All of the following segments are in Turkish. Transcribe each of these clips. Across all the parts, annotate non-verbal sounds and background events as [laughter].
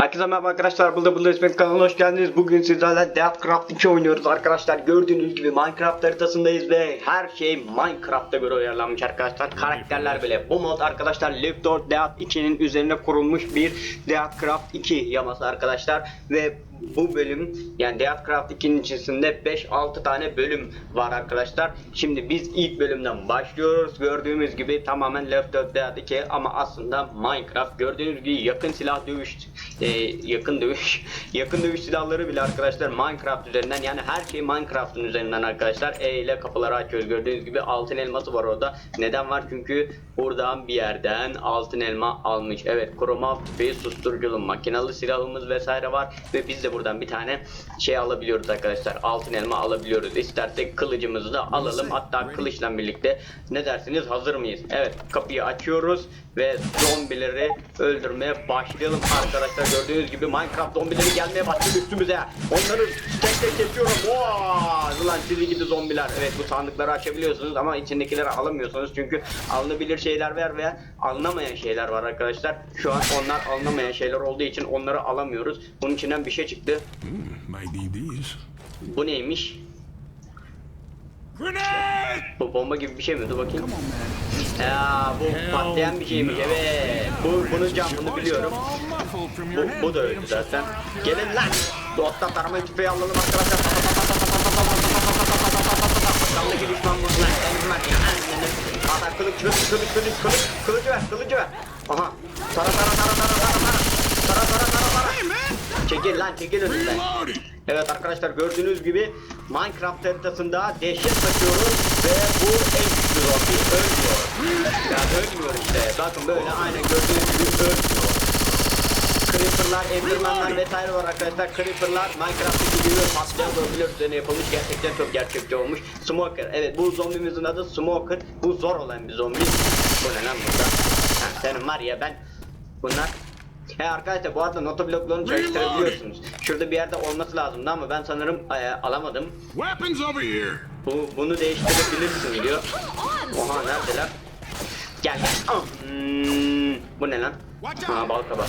Herkese merhaba arkadaşlar. Burada Bunda İsmet kanalına hoş geldiniz. Bugün sizlerle Deathcraft 2 oynuyoruz arkadaşlar. Gördüğünüz gibi Minecraft haritasındayız ve her şey Minecraft'a göre uyarlanmış arkadaşlar. Karakterler bile. Bu mod arkadaşlar Left 4 Death 2'nin üzerine kurulmuş bir Deathcraft 2 yaması arkadaşlar. Ve bu bölüm yani Deathcraft 2'nin içerisinde 5-6 tane bölüm var arkadaşlar. Şimdi biz ilk bölümden başlıyoruz. Gördüğümüz gibi tamamen Left 4 Dead 2 ama aslında Minecraft. Gördüğünüz gibi yakın silah dövüş e, yakın dövüş [laughs] yakın dövüş silahları bile arkadaşlar Minecraft üzerinden yani her şey Minecraft'ın üzerinden arkadaşlar. E ile kapıları açıyoruz. Gördüğünüz gibi altın elması var orada. Neden var? Çünkü buradan bir yerden altın elma almış. Evet, koruma tüfeği susturuculu makinalı silahımız vesaire var ve biz de buradan bir tane şey alabiliyoruz arkadaşlar. Altın elma alabiliyoruz. İstersek kılıcımızı da alalım. Hatta kılıçla birlikte ne dersiniz? Hazır mıyız? Evet, kapıyı açıyoruz ve zombileri öldürmeye başlayalım arkadaşlar. Gördüğünüz gibi Minecraft zombileri gelmeye başladı üstümüze. Onları tek tek kesiyorum. Vay! Ulan sizi gidi zombiler. Evet bu sandıkları açabiliyorsunuz ama içindekileri alamıyorsunuz. Çünkü alınabilir şeyler var ve alınamayan şeyler var arkadaşlar. Şu an onlar alınamayan şeyler olduğu için onları alamıyoruz. Bunun içinden bir şey çıktı. Hmm. Bu neymiş? Bu bomba gibi bir şey mi? Dur bakayım. Ya bu patlayan bir şeymiş. Evet. Bu bunun camını biliyorum. Bu, bu da öldü zaten. Gelin lan. Dostlar tarama tüfeği alalım arkadaşlar. Kandaki düşman bunlar. Benim var ya. Ata kılıç kılıç kılıç kılıç kılıç kılıcı ver kılıcı ver. Aha. Tara tara tara tara tara tara. Tara tara tara tara. Çekil lan çekil önümden. Evet arkadaşlar gördüğünüz gibi Minecraft haritasında dehşet saçıyoruz ve bu en zombi ölmüyor. Ya ölmüyor işte. Bakın böyle aynen gördüğünüz gibi ölmüyor. Creeper'lar, Enderman'lar vesaire var arkadaşlar. Creeper'lar Minecraft'taki gibi patlayan zombiler üzerine yapılmış. Gerçekten çok gerçekçi olmuş. Smoker. Evet bu zombimizin adı Smoker. Bu zor olan bir zombi. Bu ne lan burada? Ha, senin var ya ben bunlar He arkadaşlar bu arada notobloklarını çalıştırabiliyorsunuz. Şurada bir yerde olması lazımdı ama ben sanırım e, alamadım. Weapons over here! Bu bunu değiştirebilirsin diyor. Oha neredeler? Gel gel. Ah, Hmm, bu ne lan? Ha bal kabak.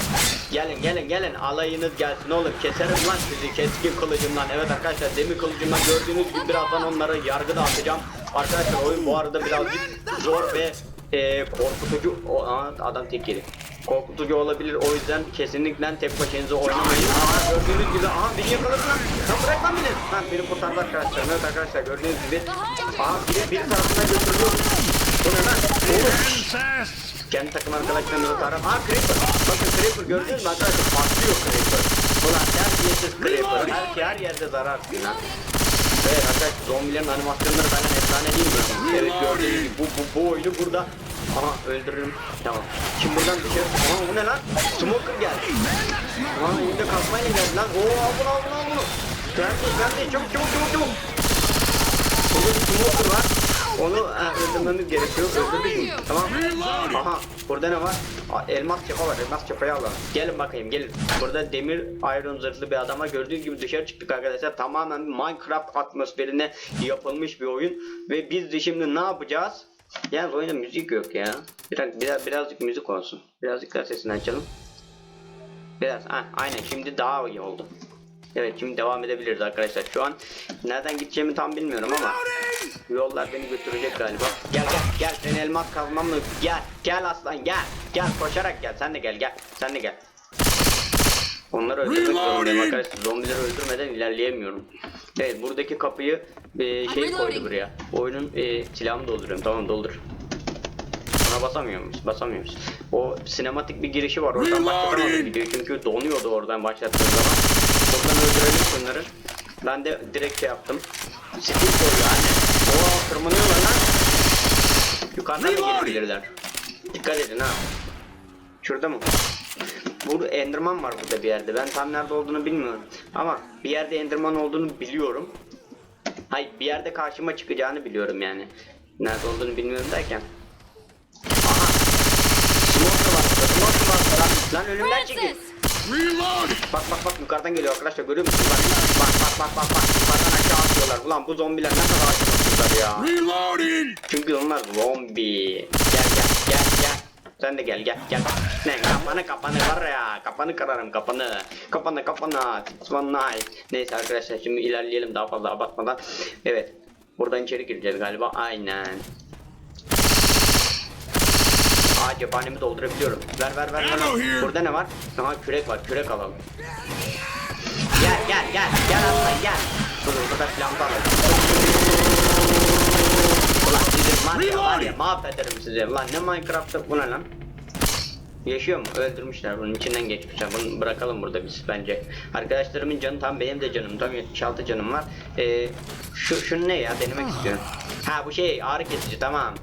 Gelin gelin gelin alayınız gelsin oğlum keserim lan sizi keskin kılıcımdan. Evet arkadaşlar demir kılıcımdan gördüğünüz gibi birazdan onlara yargı dağıtacağım. Arkadaşlar oyun bu arada birazcık zor ve e, korkutucu. O, aa, adam tek yedi. Korkutucu olabilir o yüzden kesinlikle tek başınıza oynamayın. Aa, gördüğünüz gibi aha beni yakaladı lan. Lan bırak lan beni. Ha beni kurtardı arkadaşlar. Evet arkadaşlar gördüğünüz gibi. Aha biri bir tarafından götürülüyor. Bu ne lan? Oğlum. Kendi takım arkadaşlarımızı tarar. Aa Creeper. Bakın Creeper gördünüz mü arkadaşlar? Patlıyor Creeper. Ulan terbiyesiz Creeper. Her, her yerde zarar lan. Evet arkadaşlar zombilerin animasyonları benden efsane değil mi? Evet gördüğünüz gibi bu, bu, bu oyunu burada Aha öldürürüm. Tamam. Şimdi buradan dışarı. Aha bu ne lan? Smoker geldi. Aha elinde kazmayla geldi lan. Oo al bunu al bunu al bunu. Ben değil. Çabuk çabuk çabuk çabuk. Burada bir smoker var. Onu ha, öldürmemiz gerekiyor. Öldürdük? Tamam. Aha burada ne var? Aa, elmas çapa var. Elmas çapayı alalım. Gelin bakayım gelin. Burada demir iron zırhlı bir adama gördüğünüz gibi dışarı çıktık arkadaşlar. Tamamen Minecraft atmosferine yapılmış bir oyun. Ve biz de şimdi ne yapacağız? Yani oyunda müzik yok ya. Biraz, biraz birazcık müzik olsun. Birazcık daha sesini açalım. Biraz ha, aynen şimdi daha iyi oldu. Evet şimdi devam edebiliriz arkadaşlar. Şu an nereden gideceğimi tam bilmiyorum ama yollar beni götürecek galiba. Gel gel gel sen elmas kazmam mı? Gel gel aslan gel. Gel koşarak gel. Sen de gel gel. Sen de gel. Onları öldürmek zorundayım arkadaşlar. Zombileri öldürmeden ilerleyemiyorum. Evet buradaki kapıyı e, şey koydu buraya. Oyunun e, silahımı dolduruyorum. Tamam doldur. Ona basamıyor muyuz? Basamıyoruz. O sinematik bir girişi var. Oradan başlatamadım videoyu çünkü donuyordu oradan başlattığım zaman. Buradan öldürelim şunları. Ben de direkt şey yaptım. Skill koyuyor anne. Oo tırmanıyorlar lan. Yukarıdan da gelebilirler. Dikkat edin ha. Şurada mı? Burada Enderman var burada bir yerde. Ben tam nerede olduğunu bilmiyorum. Ama bir yerde Enderman olduğunu biliyorum. Hayır bir yerde karşıma çıkacağını biliyorum yani. Nerede olduğunu bilmiyorum derken. Aha. Smoker var. Smoker var. Lan, lan önümden çekil. Bak bak bak yukarıdan geliyor arkadaşlar görüyor musunuz? Bak bak bak bak bak bak yukarıdan aşağı atıyorlar. Ulan bu zombiler ne kadar acımasızlar ya. Reloading! Çünkü onlar zombi. Gel gel gel gel. Sen de gel gel gel. Ne kafanı kafanı var ya. Kafanı kırarım kafanı. Kafanı kafanı. It's one night. Neyse arkadaşlar şimdi ilerleyelim daha fazla abartmadan. Evet. Buradan içeri gireceğiz galiba. Aynen. Aa cephanemi doldurabiliyorum. Ver ver ver. ver. Burada ne var? Aha kürek var. Kürek alalım. Gel gel gel. Gel atla gel. Dur burada. Ulan sizin var ya var ya mahvederim sizi. Ulan ne Minecraft'ta bu ne lan? Yaşıyor mu? Öldürmüşler bunun içinden geçmişler. Bunu bırakalım burada biz bence. Arkadaşlarımın canı tam benim de canım. Tam 76 canım var. Ee, şu, şu ne ya denemek istiyorum. Ha bu şey ağrı kesici tamam.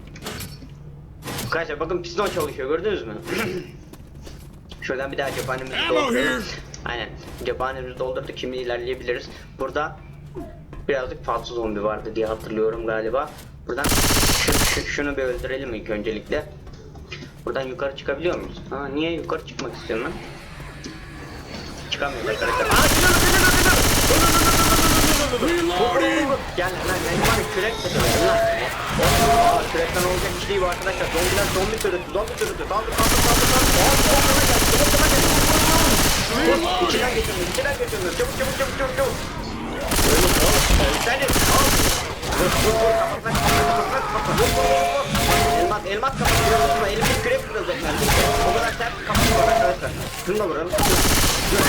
Arkadaşlar bakın piston çalışıyor gördünüz mü? [clears throat] Şuradan bir daha cephanemizi here. Aynen. Cephanemizi doldurduk şimdi ilerleyebiliriz. Burada birazcık fazla zombi vardı diye hatırlıyorum galiba. Buradan şu, şu- şunu bir öldürelim ilk öncelikle. Buradan yukarı çıkabiliyor muyuz? Ha niye yukarı çıkmak istiyorum ben? Çıkamıyoruz arkadaşlar. Aa gidiyor gidiyor. Reloading! Gel lan ben var kürek tutuyorum lan. Aa kürekten olacak bir şey bu arkadaşlar. Zombiler zombi sürütü, zombi sürütü. Saldır saldır saldır saldır. Aa zombi geldi, zombi geldi. İçinden geçiyoruz, içinden geçiyoruz. Çabuk çabuk çabuk çabuk çabuk. Ölüm oğlum, ölseniz. Al. Vur vur vur kafasına kafasına kafasına kafasına. Vur vur vur vur. Elmas elmas kafasına kırıldı. Elimde kürek kırıldı. O kadar sert bir kafası var arkadaşlar. Şunu da vuralım. Dur,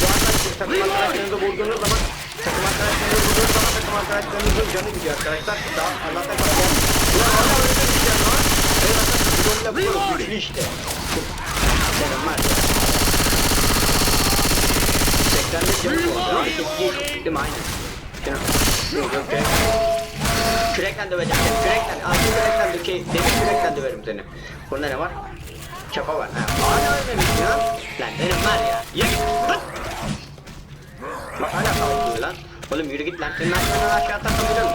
Bu arkadaşlar takım arkadaşlarınızı vurduğunuz zaman takım arkadaşlarınızı vurduğunuz zaman takım arkadaşlarınızın canı gidiyor arkadaşlar. Daha Allah'tan bakmayalım. Ulan Allah öyle bir şey arkadaşlar bu zombiler bu güçlü işte. Benim var ya. 85 canı kesin değil mi aynen. Şunu. Kürek. Kürekle döveceğim seni. Kürekle. Şu kürekle dö- şey, demir kürekle döverim seni. Bunda ne var? Çapa var. Ha. Hala ölmemiş ya. Lan benim var ya. Yürü. Bak. Bak hala saldırıyor lan. Oğlum yürü git lan. Senin aklından aşağı takılacağım.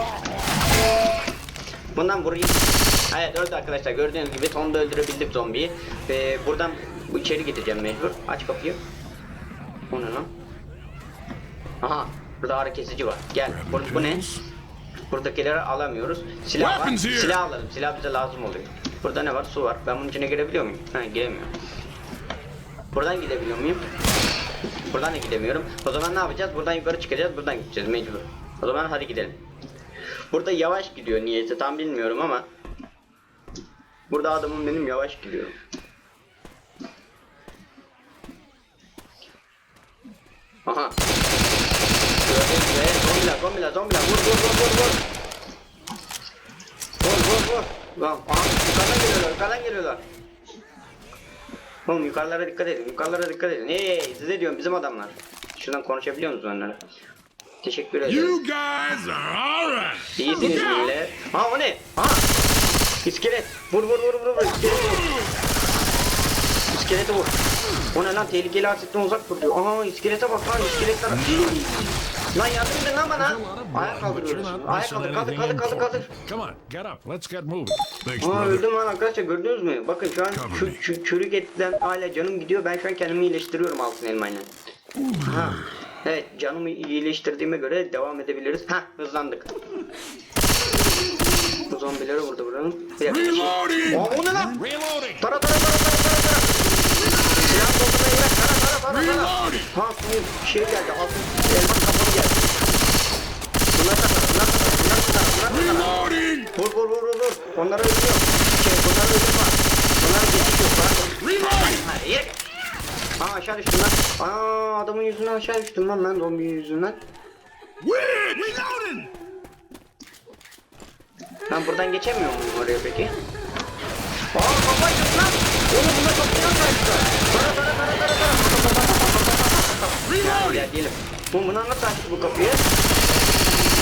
Bundan vurayım. Evet öldü arkadaşlar. Gördüğünüz gibi sonunda öldürebildik zombiyi. Ve buradan bu içeri gideceğim mecbur. Aç kapıyı. O ne lan? Aha. Burada ağrı kesici var. Gel. Bu, bu ne? Buradakileri alamıyoruz. Silah var. Silah alalım. Silah bize lazım oluyor. Burada ne var? Su var. Ben bunun içine girebiliyor muyum? Ha giremiyorum. Buradan gidebiliyor muyum? Buradan da gidemiyorum. O zaman ne yapacağız? Buradan yukarı çıkacağız. Buradan gideceğiz mecbur. O zaman hadi gidelim. Burada yavaş gidiyor niyeyse tam bilmiyorum ama. Burada adamım benim yavaş gidiyor. Aha. Zombiler zombiler zombiler vur vur vur vur vur. Vur vur vur. Lan aha yukarıdan geliyorlar yukarıdan geliyorlar. Oğlum yukarılara dikkat edin yukarılara dikkat edin. Hey size diyorum bizim adamlar. Şuradan konuşabiliyor musunuz onlara? Teşekkür ederim. You guys are alright. İyisiniz millet. Ha o ne? Ha. İskelet. Vur vur vur vur vur. İskeleti vur. İskeleti vur. O ne lan tehlikeli asetten uzak dur diyor. Aha iskelete bak lan iskeletler. Lan yardım edin lan bana. Ayak kaldırıyoruz. Ayak kaldır kaldır kaldır kaldır kaldır. Come on, get up. Let's get moving. Thanks, Aa brother. öldüm lan arkadaşlar gördünüz mü? Bakın şu an şu, şu çürük etten hala canım gidiyor. Ben şu an kendimi iyileştiriyorum altın elmayla. Ha. Evet canımı iyileştirdiğime göre devam edebiliriz. Ha hızlandık. Bu zombileri burada buranın. Bir dakika. Reloading! Aa o ne lan? Reloading! Tara tara tara tara tara tara. Silah doldurmaya bırak. Tara tara tara tara. Reloading! Ha bu şey geldi. Altın elmas kapalı geldi. Bunlar da bunlar da bunlar da bunlar da Reloading! Vur vur vur vur vur. Onları öldürüyor. Şey bunları öldürme. Bunları geçiş yok lan. Reloading! Aa aşağı düştüm lan. Aa adamın yüzünden aşağı düştüm lan ben zombi yüzünden. Win! Reloading! Ben buradan geçemiyor muyum oraya peki? Aa kafa yık lan. Oğlum bunlar kapıdan kaçtı. Tara tara tara tara tara. Reloading! Gel diyelim. Bu bunu nasıl açtı bu kapıyı?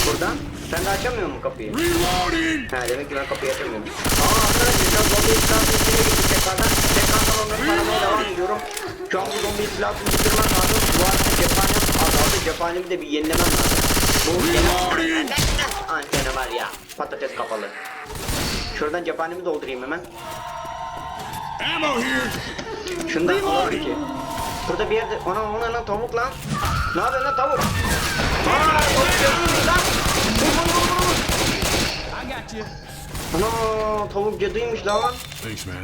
Buradan. Sen de açamıyor musun kapıyı? Reloading! Ha demek ki ben kapıyı açamıyorum. Aa arkadaşlar şu an zombi silahını içine gittik tekrardan. Tekrardan onları taramaya devam ediyorum. Şu an bu zombi silahını bitirmem lazım. Bu arada cephanem azaldı. Cephanemi de bir yenilemem lazım. Bu Reloading! Antene var ya. Patates kapalı. Şuradan cephanemi doldurayım hemen. Ammo here! Şundan alalım ki. Burada bir yerde... Ana ona lan tavuk lan. Ne yapıyorsun lan tavuk? Aa lan. Ana tavuk cadıymış lan. Thanks, man.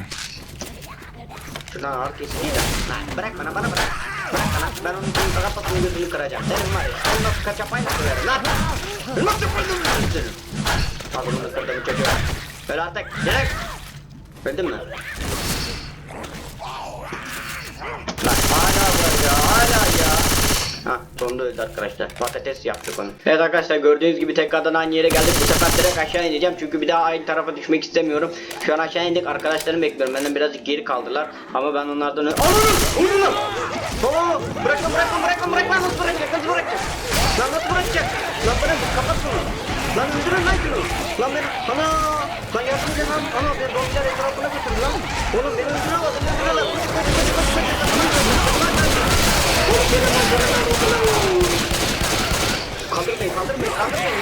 Şuradan kesiciyi de. Lan bırak bana bana bırak. Bırak bana. Ben onun fakat patını gözünü kıracağım. Senin var ya. Sen nasıl kaçapayla kırarım lan. Nasıl yapıyorsun senin? Bunu kırdım çocuğa. Öyle artık. Direkt. Öldün mü? Lan hala var ya hala ya. Ha sonunda öldü arkadaşlar. Patates yaptık onu. Evet arkadaşlar gördüğünüz gibi tekrardan aynı yere geldik. Bu sefer direkt aşağı ineceğim. Çünkü bir daha aynı tarafa düşmek istemiyorum. Şu an aşağı indik. Arkadaşlarım bekliyorum. Benden birazcık geri kaldılar. Ama ben onlardan önce... Ananı! lan! Oo! Bırakın bırakın bırakın bırakın. Nasıl bırakacak? Nasıl bırakacak? Lan nasıl bırakacak? Lan bırak kapat şunu. Lan öldürün lan şunu. Lan beni... Ana! Lan yardım edin lan. Ana beni zombiler etrafına götürün lan. Oğlum beni öldürüyorlar. Beni öldürüyorlar. Koş koş koş koş koş. Kaldırmayın kaldırmayın kaldırmayın.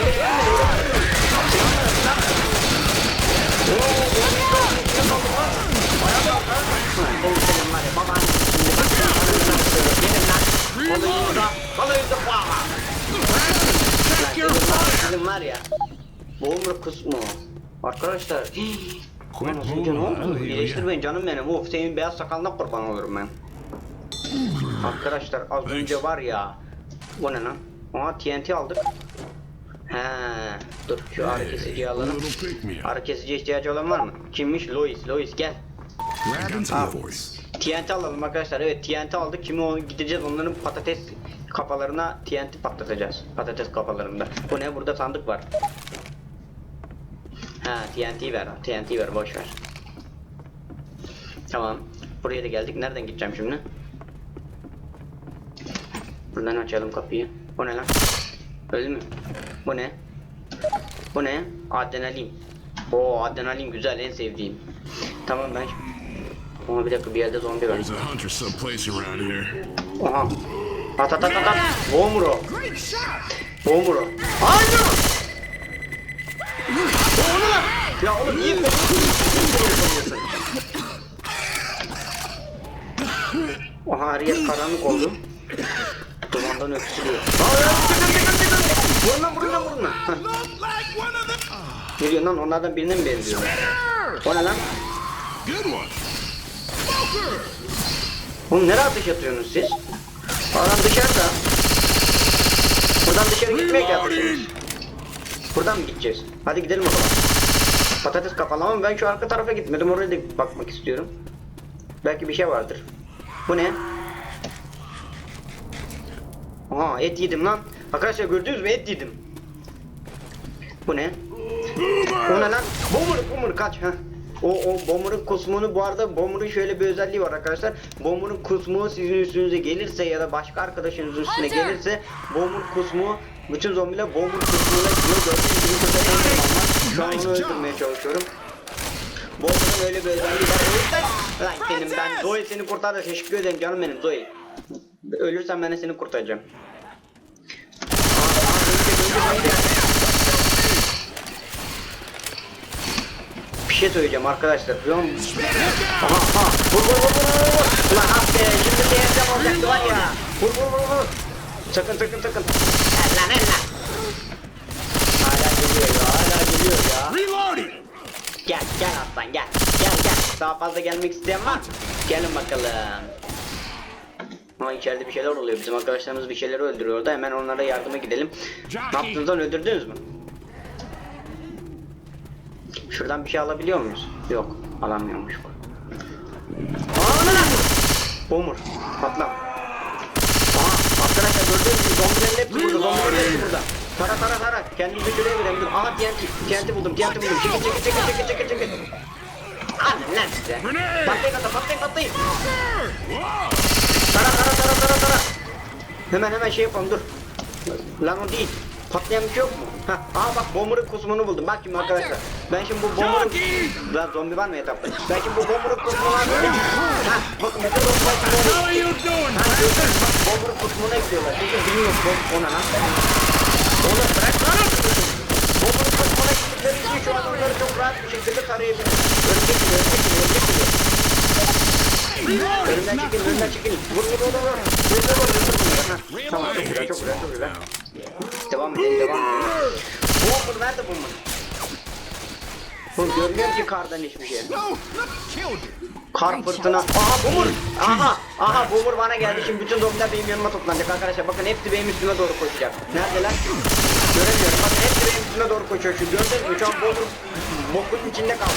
Var ya. Boğumur kusmu. Arkadaşlar. hii. Lan az önce ne oldu? İyileştirmeyin canım benim. Of senin beyaz sakalına kurban olurum ben. Arkadaşlar az önce var ya. Bu ne lan? Aa TNT aldık. He, dur şu ağrı kesiciyi alalım. Ağrı kesici ihtiyacı olan var mı? Kimmiş? Lois. Lois gel. Voice. TNT alalım arkadaşlar. Evet TNT aldık. Şimdi o gideceğiz onların patates kafalarına TNT patlatacağız. Patates kafalarında. Bu ne? Burada sandık var. Ha TNT ver. TNT ver boş ver. Tamam. Buraya da geldik. Nereden gideceğim şimdi? Buradan açalım kapıyı. Bu ne lan? Öyle mi? Bu ne? Bu ne? Adrenalin. Oo adrenalin güzel en sevdiğim. Tamam ben ama bir dakika bir yerde zombi var. Aha. At at at at at. Bomuro. Bomuro. Hayır. Oğlum lan. Ya oğlum niye böyle yapıyorsun? Oha her yer karanlık oldu. Dumandan öksürüyor. Hayır çıkın çıkın çıkın. Vurun lan vurun lan vurun lan. Heh. Look like one of them. Ne diyorsun lan onlardan birine mi benziyor? O ne lan? Oğlum nereye ateş atıyorsunuz siz? Adam dışarıda. Buradan dışarı gitmeye gelmişsiniz. Buradan mı gideceğiz? Hadi gidelim o zaman. Patates kapalı ama ben şu arka tarafa gitmedim. Oraya da bakmak istiyorum. Belki bir şey vardır. Bu ne? Aha et yedim lan. Arkadaşlar gördünüz mü et yedim. Bu ne? O ne lan? Boomer, boomer kaç ha. O, o Boomer'ın kusmunu bu arada Boomer'ın şöyle bir özelliği var arkadaşlar. Boomer'ın kusmu sizin üstünüze gelirse ya da başka arkadaşınızın üstüne gelirse Boomer kusmu bütün zombiler Boomer kusmuyla gidiyor. Gördüğünüz gibi burada en Şu an onu öldürmeye çalışıyorum. Boomer'ın öyle bir özelliği var. O yüzden lan senin ben Zoe seni kurtardı. Teşekkür ederim canım benim Zoe. Ölürsen ben de seni kurtaracağım. Bir şey söyleyeceğim arkadaşlar. Biliyor musun? Aha aha. Vur vur vur vur vur. Ulan ah be. Şimdi yerden olacaktı var ya. Vur vur vur vur. Sakın sakın sakın. El lan el lan. Hala geliyor ya. Hala geliyor ya. Reloading. Gel gel aslan gel. Gel gel. Daha fazla gelmek isteyen var. Gelin bakalım. Ama içeride bir şeyler oluyor. Bizim arkadaşlarımız bir şeyleri öldürüyor da hemen onlara yardıma gidelim. Ne yaptınız lan öldürdünüz mü? Şuradan bir şey alabiliyor muyuz? Yok. Alamıyormuş bu. Bomur. Patla. Aha arkadaşlar gördüğünüz gibi zombilerin hepsi burada. Zombilerin hepsi burada. Tara tara tara. Kendimizi şuraya verelim. Aha TNT. TNT buldum. TNT buldum. Çekil çekil çekil çekil çekil çekil. Alın lan size. Patlayın hatta patlayın patlayın. Tara tara tara tara tara. Hemen hemen şey yapalım dur. Lan o değil. Patlayan bir şey yok mu? Heh, aa bak Bomber'ın kusmunu buldum. Bak şimdi arkadaşlar. Ben şimdi bu Bomber'ın... Lan zombi var mı etapta? Ben şimdi bu Bomber'ın kusmunu alacağım. Heh, bakın bütün zombiler şimdi onu... How are you doing? Ha gördünüz bak Bomber'ın kusmunu ekliyorlar. Çünkü bilmiyorum bom ona lan. Oğlum bırak lan. Bomber'ın kusmuna gittikleri için şu an onları çok rahat bir şekilde tarayabilir. Örümcek gibi, örümcek gibi, örümcek gibi. Önümden çekil, önümden çekil. Vur vur vur vur. Vur vur vur vur vur. Tamam çok güzel, çok güzel, çok güzel. Devam edelim, devam edelim. Bomber nerede Bomber? Bu görmüyorum ki kardan hiçbir şey. Kar fırtına. Aha bumur. Aha. Aha bumur bana geldi. Şimdi bütün zombiler benim yanıma toplanacak arkadaşlar. Bakın hepsi benim üstüme doğru koşacak. Neredeler? Göremiyorum. Üstüme doğru koşuyor. Şu gördünüz mü? Şu an bumur bokun içinde kaldı.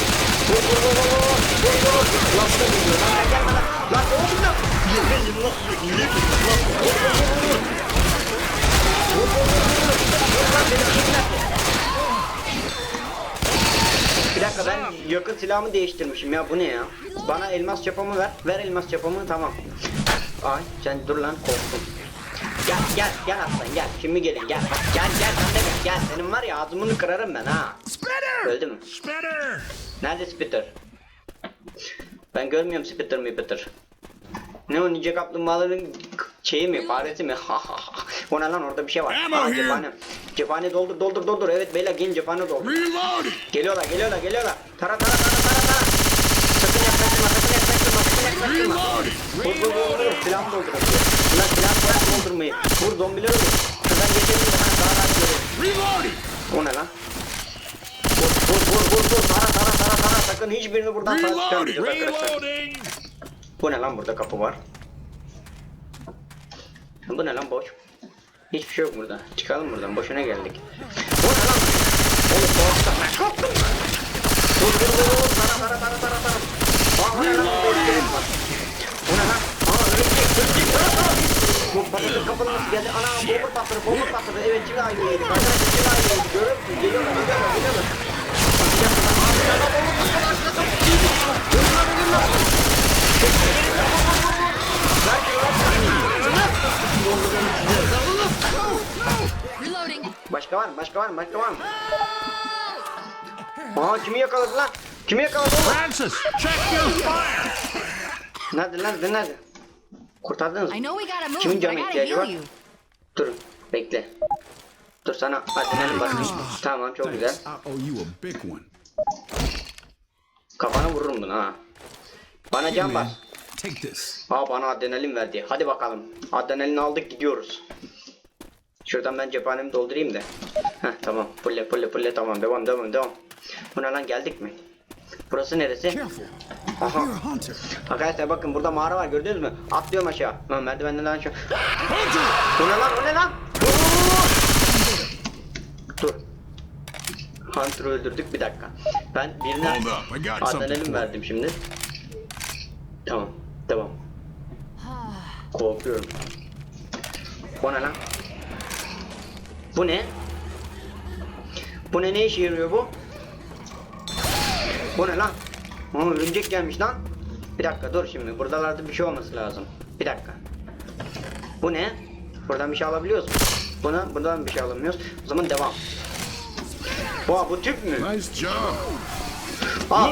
Vur vur vur vur vur. Vur vur da geliyor. Lan sen gelme lan. Lan ne oldu lan? Yemin lan. Yemin lan. Vur vur vur vur. Vur vur vur vur. Vur lan beni kimler? Bir dakika ben yakın silahımı değiştirmişim ya bu ne ya? Bana elmas çapamı ver. Ver elmas çapamı tamam. Ay sen dur lan korktum. Gel gel gel aslan gel. Şimdi gelin gel. Gel gel sen de gel. Senin var ya ağzımını kırarım ben ha. Spitter! Öldü mü? Spitter! Nerede Spitter? Ben görmüyorum Spitter mi Spitter. Ne o ninja kaplumbağaların şeyi mi faresi mi? o ne lan orada bir şey var. Aa, cephane. Cephane doldur doldur doldur. Evet beyler gelin cephane doldur. Reloading! Geliyorlar geliyorlar geliyorlar. Tara tara tara tara tara. Sakın yaklaştırma sakın yaklaştırma sakın yaklaştırma. Reloading! Vur vur vur vur. Silahımı dolduracağım. Ulan silah bırak doldurmayı. Vur zombiler olur. Şuradan geçelim O ne lan? Vur vur vur vur vur. Tara tara tara tara. Sakın hiçbirini buradan sağ çıkarmayacağız arkadaşlar. Bu ne lan burada kapı var. Bu ne lan boş. Hiçbir şey yok burada. Çıkalım buradan. Boşuna geldik. Bu ne lan? Oğlum boşta. Ben korktum. Vur vur vur vur. Tara tara tara tara tara. Aa bu ne lan? Bu ne lan? Aa örümcek örümcek. Tara tara. Bu patates kapalı nasıl geldi? Ana bomba patladı bomba patladı. Evet çivi ayrı yedik. Arkadaşlar çivi ayrı yedik. Görüyor lan ölün lan. Ver şunu lan. Reloading. Başka var mı? Başka var mı? Başka var mı? Aa kimi yakaladı lan? Kimi yakaladı? Francis, check your fire! Nerede nerede nerede? Kurtardınız mı? Kimin but I canı gotta ihtiyacı var? Dur bekle. Dur sana adrenalin basayım. Tamam çok güzel. Thanks. I owe you a big one. Kafana vururum bunu ha. Bana can bas. Man, take this. Aa bana adrenalin verdi. Hadi bakalım. Adrenalin aldık gidiyoruz. Şuradan ben cephanemi doldurayım da. Heh tamam. Pulle pulle pulle tamam. Devam devam devam. Bu ne lan geldik mi? Burası neresi? Aha. Arkadaşlar bakın burada mağara var gördünüz mü? Atlıyorum aşağı. Lan merdivenden aşağı. Hunter! Bu ne lan? Bu ne lan? Dur. Hunter'ı öldürdük bir dakika. Ben birine for verdim şimdi. Tamam. Devam. Korkuyorum. Bu ne lan? Bu ne? Bu ne ne işe yarıyor bu? Bu ne lan? Aa, örümcek gelmiş lan. Bir dakika dur şimdi. Buralarda bir şey olması lazım. Bir dakika. Bu ne? Buradan bir şey alabiliyoruz mu? Buna, buradan bir şey alamıyoruz. O zaman devam. Oha bu tüp mü? Nice job. Al.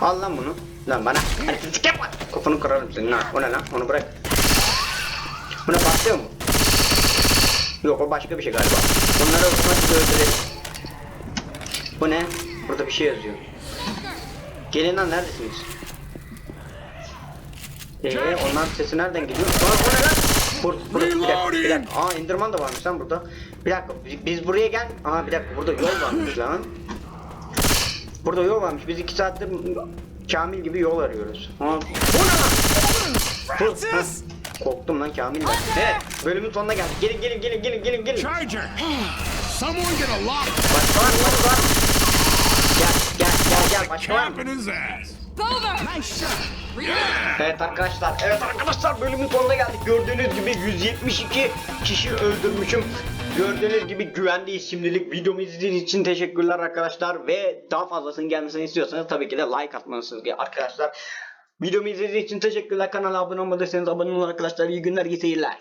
Al lan bunu. Lan bana. Hareketlik yapma. Kafanı kırarım senin ha. O ne lan? Onu bırak. Bu ne patlıyor mu? Yok o başka bir şey galiba. Bunları nasıl öldürelim? Bu ne? Burada bir şey yazıyor. Gelin lan neredesiniz? Eee onların sesi nereden geliyor? Aa bu ne lan? Bur, bur, bir dakika, bir dakika. Aa Enderman da varmış lan burada. Bir dakika biz- buraya gel. Aa bir dakika burada yol varmış [laughs] lan. Burada yol varmış. Biz iki saattir Kamil gibi yol arıyoruz. Ha. Bu ne lan? Ha. Korktum lan Kamil ben. Evet bölümün sonuna geldik. Gelin gelin gelin gelin gelin gelin. Charger! Someone get a lock Başka var var mı? Evet arkadaşlar, evet arkadaşlar bölümün sonuna geldik. Gördüğünüz gibi 172 kişi öldürmüşüm. Gördüğünüz gibi güvendeyiz şimdilik. Videomu izlediğiniz için teşekkürler arkadaşlar. Ve daha fazlasının gelmesini istiyorsanız tabii ki de like atmalısınız arkadaşlar. Videomu izlediğiniz için teşekkürler. Kanala abone olmadıysanız abone olun arkadaşlar. İyi günler, iyi seyirler.